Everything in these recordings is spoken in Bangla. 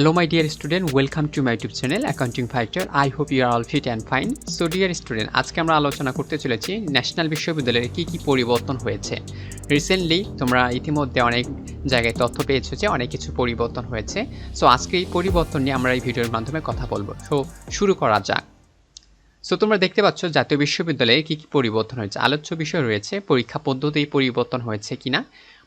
Hello my dear student, welcome to my YouTube channel Accounting Fighter. I hope you are all fit and fine. So dear student, আজকে আমরা আলোচনা করতে চলেছি ন্যাশনাল বিশ্ববিদ্যালয়ের কি কি পরিবর্তন হয়েছে। রিসেন্টলি তোমরা ইতিমধ্যে অনেক জায়গায় তথ্য পেয়েছ যে অনেক কিছু পরিবর্তন হয়েছে। সো আজকে এই পরিবর্তন নিয়ে আমরা এই ভিডিওর মাধ্যমে কথা বলব। সো শুরু করা যাক। সো তোমরা দেখতে পাচ্ছ জাতীয় বিশ্ববিদ্যালয়ে কি কি পরিবর্তন হয়েছে। আলোচ্য বিষয় রয়েছে পরীক্ষা পদ্ধতি পরিবর্তন হয়েছে কিনা।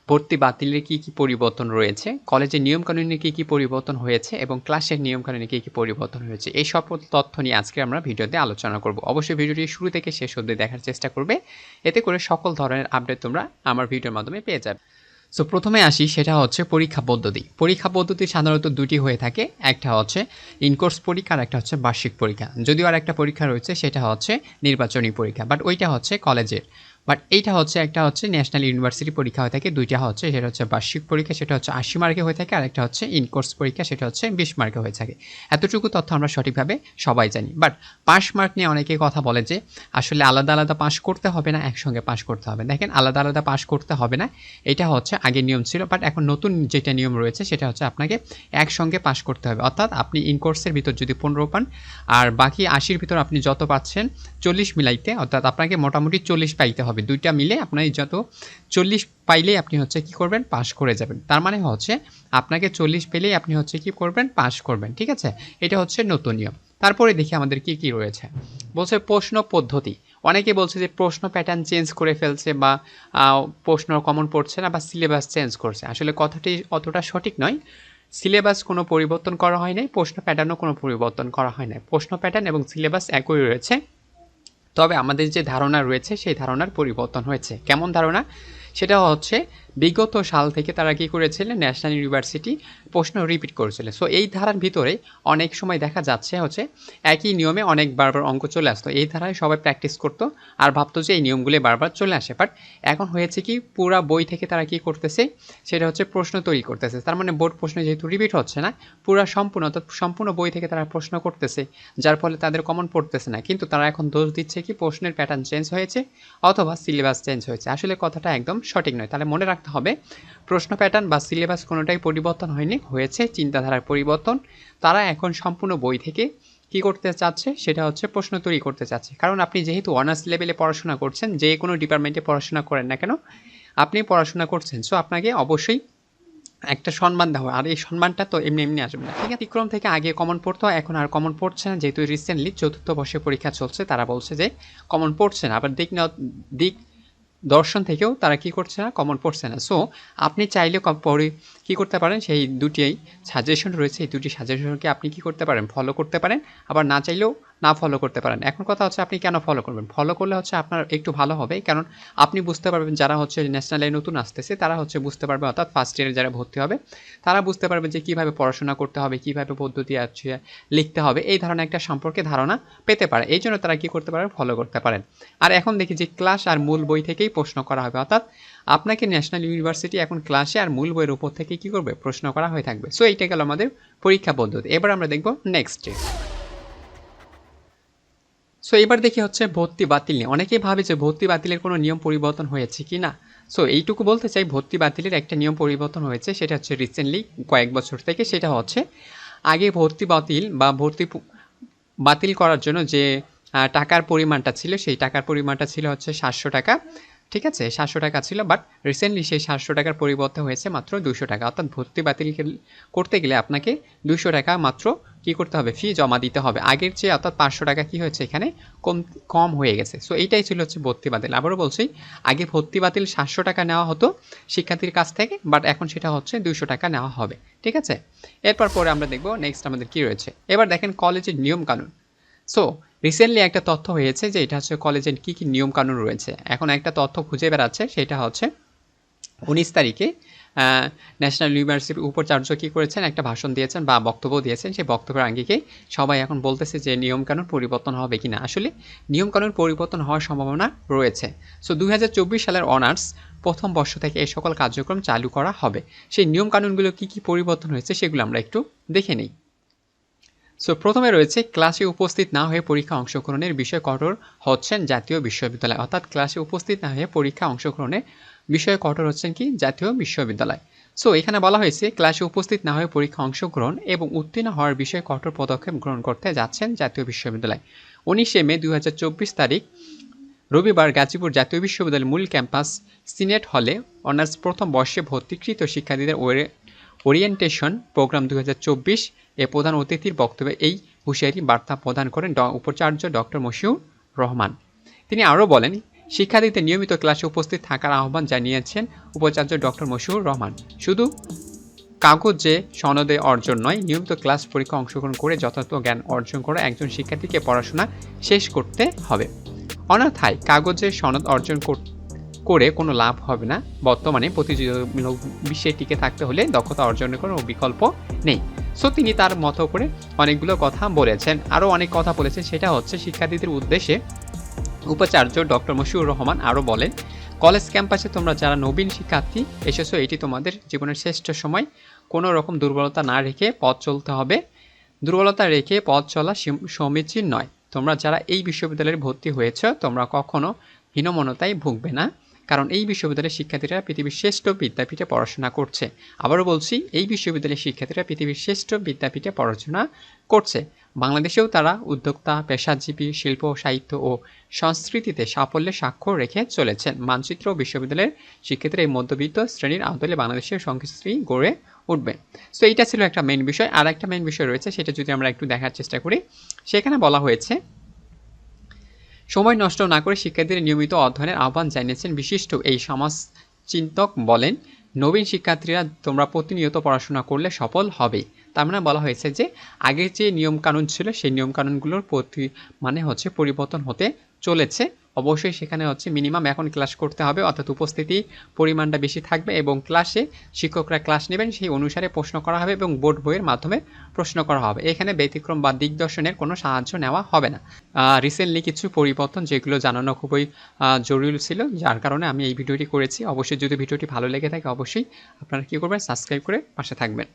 ভর্তি বাতিলের কি কি পরিবর্তন রয়েছে? কলেজের নিয়মকানুনে কি কি পরিবর্তন হয়েছে? এবং ক্লাসের নিয়মকানুনে কি কি পরিবর্তন হয়েছে? এই সব তথ্য নিয়ে আজকে আমরা ভিডিওতে আলোচনা করব। অবশ্যই ভিডিওটি শুরু থেকে শেষ অবধি দেখার চেষ্টা করবে। এতে করে সকল ধরনের আপডেট তোমরা আমার ভিডিওর মাধ্যমে পেয়ে যাবে। সো প্রথমে আসি, সেটা হচ্ছে পরীক্ষা পদ্ধতি। পরীক্ষা পদ্ধতি সাধারণত দুটি হয়ে থাকে। একটা হচ্ছে ইনকোর্স পরীক্ষা আর একটা হচ্ছে বার্ষিক পরীক্ষা। যদিও আর একটা পরীক্ষা রয়েছে, সেটা হচ্ছে নির্বাচনী পরীক্ষা। বাট ওইটা হচ্ছে কলেজের। বাট এইটা হচ্ছে একটা হচ্ছে ন্যাশনাল ইউনিভার্সিটি পরীক্ষা হয়ে থাকে, দুইটা হচ্ছে, সেটা হচ্ছে বার্ষিক পরীক্ষা, সেটা হচ্ছে আশি মার্কে হয়ে থাকে আর একটা হচ্ছে ইনকোর্স পরীক্ষা, সেটা হচ্ছে বিশ মার্কে হয়ে থাকে। এতটুকু তথ্য আমরা সঠিকভাবে সবাই জানি। বাট পাস মার্ক নিয়ে অনেকে কথা বলে যে আসলে আলাদা আলাদা পাস করতে হবে না, একসঙ্গে পাস করতে হবে। দেখেন, আলাদা আলাদা পাস করতে হবে না, এটা হচ্ছে আগে নিয়ম ছিল বাট এখন নতুন যেটা নিয়ম রয়েছে, সেটা হচ্ছে আপনাকে একসঙ্গে পাস করতে হবে। অর্থাৎ আপনি ইনকোর্সের ভিতর যদি পনেরো পান, আর বাকি আশির ভিতর আপনি যত পাচ্ছেন, চল্লিশ মিলাইতে, অর্থাৎ আপনাকে মোটামুটি চল্লিশ পাইতে হবে। দুইটা মিলে আপনার যত চল্লিশ পাইলেই আপনি হচ্ছে কি করবেন? পাস করে যাবেন। তার মানে হচ্ছে আপনাকে চল্লিশ পেলেই আপনি হচ্ছে কি করবেন? পাস করবেন, ঠিক আছে? এটা হচ্ছে নতুন নিয়ম। তারপরে দেখি আমাদের কি কি রয়েছে। বলছে প্রশ্ন পদ্ধতি। অনেকে বলছে যে প্রশ্ন প্যাটার্ন চেঞ্জ করে ফেলছে বা প্রশ্ন কমন পড়ছে না বা সিলেবাস চেঞ্জ করছে। আসলে কথাটি অতটা সঠিক নয়। সিলেবাস কোনো পরিবর্তন করা হয় নাই, প্রশ্ন প্যাটার্নও কোনো পরিবর্তন করা হয় নাই। প্রশ্ন প্যাটার্ন এবং সিলেবাস একই রয়েছে। তবে আমাদের যে ধারণা রয়েছে সেই ধারণার পরিবর্তন হয়েছে। কেমন ধারণা? সেটা হচ্ছে বিগত সাল থেকে তারা কী করেছিলেন ন্যাশনাল ইউনিভার্সিটি প্রশ্ন রিপিট করেছিলেন সো এই ধারার ভিতরে অনেক সময় দেখা যাচ্ছে হচ্ছে একই নিয়মে অনেক বারবার অঙ্ক চলে আসতো। এই ধারায় সবাই প্র্যাকটিস করতো আর ভাবতো যে এই নিয়মগুলি বারবার চলে আসে। বাট এখন হয়েছে কি, পুরা বই থেকে তারা কি করতেছে? সেটা হচ্ছে প্রশ্ন তৈরি করতেছে। তার মানে বোর্ড প্রশ্ন যেহেতু রিপিট হচ্ছে না, পুরা সম্পূর্ণ অর্থাৎ সম্পূর্ণ বই থেকে তারা প্রশ্ন করতেছে, যার ফলে তাদের কমন পড়তেছে না। কিন্তু তারা এখন দোষ দিচ্ছে কি, প্রশ্নের প্যাটার্ন চেঞ্জ হয়েছে অথবা সিলেবাস চেঞ্জ হয়েছে। আসলে কথাটা একদম সঠিক নয়। তাহলে মনে রাখতে হবে। প্রশ্ন প্যাটার্ন বা সিলেবাস কোনোটাই পরিবর্তন হয়নি, হয়েছে চিন্তাধারার পরিবর্তন। তারা এখন সম্পূর্ণ বই থেকে কি করতে চাচ্ছে সেটা হচ্ছে প্রশ্ন তৈরি করতে চাচ্ছে। কারণ আপনি যেহেতু অনার্স লেভেলে পড়াশোনা করছেন, যে কোনো ডিপার্টমেন্টে পড়াশোনা করেন না কেন, আপনি পড়াশোনা করছেন। সো আপনাকে অবশ্যই একটা সম্মান দেওয়া। আর এই সম্মানটা তো এমনি এমনি আসবে না। ঠিক আছে, বিক্রম থেকে আগে কমন পড়তো, এখন আর কমন পড়ছে না। যেহেতু রিসেন্টলি চতুর্থ বর্ষে পরীক্ষা চলছে, তারা বলছে যে কমন পড়ছে না। আবার দিক দিক দর্শন থেকেও তারা কি করছে না কমন পড়ছে না। সো আপনি চাইলে পরে কী করতে পারেন, সেই দুটি সাজেশন রয়েছে। এই দুটি সাজেশনকে আপনি কি করতে পারেন ফলো করতে পারেন। আবার না চাইলেও না ফলো করতে পারেন। এখন কথা হচ্ছে আপনি কেন ফলো করবেন? ফলো করলে হচ্ছে আপনার একটু ভালো হবে, কারণ আপনি বুঝতে পারবেন যারা হচ্ছে ন্যাশনালে নতুন আসতেছে, তারা হচ্ছে বুঝতে পারবে, অর্থাৎ ফার্স্ট ইয়ারে যারা ভর্তি হবে, তারা বুঝতে পারবে যে কীভাবে পড়াশোনা করতে হবে, কীভাবে পদ্ধতি আছে, লিখতে হবে, এই ধরনের একটা সম্পর্কে ধারণা পেতে পারে। এই জন্য তারা কী করতে পারে ফলো করতে পারেন। আর এখন দেখি যে ক্লাস আর মূল বই থেকেই প্রশ্ন করা হবে, অর্থাৎ আপনাকে ন্যাশনাল ইউনিভার্সিটি এখন ক্লাসে আর মূল বইয়ের উপর থেকে কী করবে? প্রশ্ন করা হয়ে থাকবে। সো এইটা গেল আমাদের পরীক্ষা পদ্ধতি। এবার আমরা দেখব নেক্সট সো এবার দেখি হচ্ছে ভর্তি বাতিল নিয়ে। অনেকেই ভাবে যে ভর্তি বাতিলের কোনো নিয়ম পরিবর্তন হয়েছে কি না। সো এইটুকু বলতে চাই, ভর্তি বাতিলের একটা নিয়ম পরিবর্তন হয়েছে, সেটা হচ্ছে রিসেন্টলি কয়েক বছর থেকে, সেটা হচ্ছে আগে ভর্তি বাতিল বা ভর্তি বাতিল করার জন্য যে টাকার পরিমাণটা ছিল, সেই টাকার পরিমাণটা ছিল হচ্ছে সাতশো টাকা। ঠিক আছে, সাতশো টাকা ছিল বাট রিসেন্টলি সেই সাতশো টাকার পরিবর্তে হয়েছে মাত্র দুশো টাকা। অর্থাৎ ভর্তি বাতিল করতে গেলে আপনাকে দুশো টাকা মাত্র কি করতে হবে? ফি জমা দিতে হবে। আগের চেয়ে অর্থাৎ পাঁচশো টাকা কি হয়েছে এখানে? কম কম হয়ে গেছে। সো এইটাই ছিল হচ্ছে ভর্তি বাতিল। আবারও বলছি, আগে ভর্তি বাতিল সাতশো টাকা নেওয়া হতো শিক্ষার্থীর কাছ থেকে বাট এখন সেটা হচ্ছে দুশো টাকা নেওয়া হবে। ঠিক আছে? এরপর পরে আমরা দেখব নেক্সট আমাদের কি রয়েছে। এবার দেখেন কলেজের নিয়ম কানুন সো রিসেন্টলি একটা তথ্য হয়েছে যে এটা হচ্ছে কলেজের কী কী নিয়ম কানুন রয়েছে। এখন একটা তথ্য খুঁজে বেড়াচ্ছে, সেটা হচ্ছে উনিশ তারিখে ন্যাশনাল ইউনিভার্সিটির উপাচার্য কী করেছেন? একটা ভাষণ দিয়েছেন বা বক্তব্য দিয়েছেন। সেই বক্তব্যের আঙ্গিকে সবাই এখন বলতেছে যে নিয়মকানুন পরিবর্তন হবে কি না আসলে নিয়মকানুন পরিবর্তন হওয়ার সম্ভাবনা রয়েছে। সো দু হাজার চব্বিশ সালের অনার্স প্রথম বর্ষ থেকে এই সকল কার্যক্রম চালু করা হবে। সেই নিয়মকানুনগুলো কী কী পরিবর্তন হয়েছে সেগুলো আমরা একটু দেখে নিই। সো প্রথমে রয়েছে, ক্লাসে উপস্থিত না হয়ে পরীক্ষা অংশগ্রহণের বিষয় কঠোর হচ্ছেন জাতীয় বিশ্ববিদ্যালয়। অর্থাৎ ক্লাসে উপস্থিত না হয়ে পরীক্ষা অংশগ্রহণের বিষয়ে কঠোর হচ্ছেন কি? জাতীয় বিশ্ববিদ্যালয়। সো এখানে বলা হয়েছে, ক্লাসে উপস্থিত না হয়ে পরীক্ষা অংশগ্রহণ এবং উত্তীর্ণ হওয়ার বিষয়ে কঠোর পদক্ষেপ গ্রহণ করতে যাচ্ছেন জাতীয় বিশ্ববিদ্যালয়। উনিশে মে দু হাজার চব্বিশ তারিখ, রবিবার গাজীপুর জাতীয় বিশ্ববিদ্যালয়ের মূল ক্যাম্পাস সিনেট হলে অনার্স প্রথম বর্ষে ভর্তিকৃত শিক্ষার্থীদের ওরিয়েন্টেশন প্রোগ্রাম দু হাজার চব্বিশ এ প্রধান অতিথির বক্তব্যে এই হুঁশিয়ারি বার্তা প্রদান করেন উপাচার্য ডক্টর মশিউর রহমান। তিনি আরও বলেন, শিক্ষার্থীদের নিয়মিত ক্লাসে উপস্থিত থাকার আহ্বান জানিয়েছেন উপাচার্য ডক্টর মশিউর রহমান। শুধু কাগজে সনদে অর্জন নয়, নিয়মিত ক্লাস পরীক্ষা অংশগ্রহণ করে যথাযথ জ্ঞান অর্জন করা একজন শিক্ষার্থীকে পড়াশোনা শেষ করতে হবে। অন্যথায় কাগজে সনদ অর্জন কর- করে কোনো লাভ হবে না। বর্তমানে প্রতিযোগিতামূলক বিশ্বে টিকে থাকতে হলে দক্ষতা অর্জনের কোনো বিকল্প নেই। সো তিনি তার মতো করে অনেকগুলো কথা বলেছেন। আরও অনেক কথা বলেছেন। সেটা হচ্ছে শিক্ষার্থীদের উদ্দেশ্যে উপাচার্য ডক্টর মশিউর রহমান আরও বলেন, কলেজ ক্যাম্পাসে তোমরা যারা নবীন শিক্ষার্থী, এসেছ, এটি তোমাদের জীবনের শ্রেষ্ঠ সময়। কোনো রকম দুর্বলতা না রেখে পথ চলতে হবে। দুর্বলতা রেখে পথ চলা সমীচীন নয়। তোমরা যারা এই বিশ্ববিদ্যালয়ে ভর্তি হয়েছ, তোমরা কখনো হীনমনতায় ভুগবে না। কারণ এই বিশ্ববিদ্যালয়ের শিক্ষার্থীরা পৃথিবীর শ্রেষ্ঠ বিদ্যাপীঠে পড়াশোনা করছে। আবারও বলছি, এই বিশ্ববিদ্যালয়ের শিক্ষার্থীরা পৃথিবীর শ্রেষ্ঠ বিদ্যাপীঠে পড়াশোনা করছে। বাংলাদেশেও তারা উদ্যোক্তা, পেশাজীবী, শিল্প, সাহিত্য ও সংস্কৃতিতে সাফল্যের স্বাক্ষর রেখে চলেছেন। মানচিত্র বিশ্ববিদ্যালয়ের শিক্ষার্থীরা এই মধ্যবিত্ত শ্রেণির আদলে বাংলাদেশের সংস্কৃতি গড়ে উঠবে। সো এইটা ছিল একটা মেন বিষয়। আর একটা মেইন বিষয় রয়েছে, সেটা যদি আমরা একটু দেখার চেষ্টা করি, সেখানে বলা হয়েছে সময় নষ্ট না করে শিক্ষার্থীদের নিয়মিত অধ্যয়নের আহ্বান জানিয়েছেন বিশিষ্ট এই সমাজ চিন্তক বলেন, নবীন শিক্ষার্থীরা তোমরা প্রতিনিয়ত পড়াশোনা করলে সফল হবে। তার মানে বলা হয়েছে যে, আগের যে নিয়মকানুন ছিল, সেই নিয়মকানুনগুলোর প্রতি মানে হচ্ছে পরিবর্তন হতে চলেছে। অবশ্যই সেখানে হচ্ছে মিনিমাম এখন ক্লাস করতে হবে, অর্থাৎ উপস্থিতি পরিমাণটা বেশি থাকবে এবং ক্লাসে শিক্ষকরা ক্লাস নেবেন, সেই অনুসারে প্রশ্ন করা হবে এবং বোর্ড বইয়ের মাধ্যমে প্রশ্ন করা হবে। এখানে ব্যতিক্রম বা দিগদর্শনের কোনো সাহায্য নেওয়া হবে না। রিসেন্টলি কিছু পরিবর্তন যেগুলো জানানো খুবই জরুরি ছিল, যার কারণে আমি এই ভিডিওটি করেছি। অবশ্যই যদি ভিডিওটি ভালো লেগে থাকে, অবশ্যই আপনারা কী করবেন? সাবস্ক্রাইব করে পাশে থাকবেন।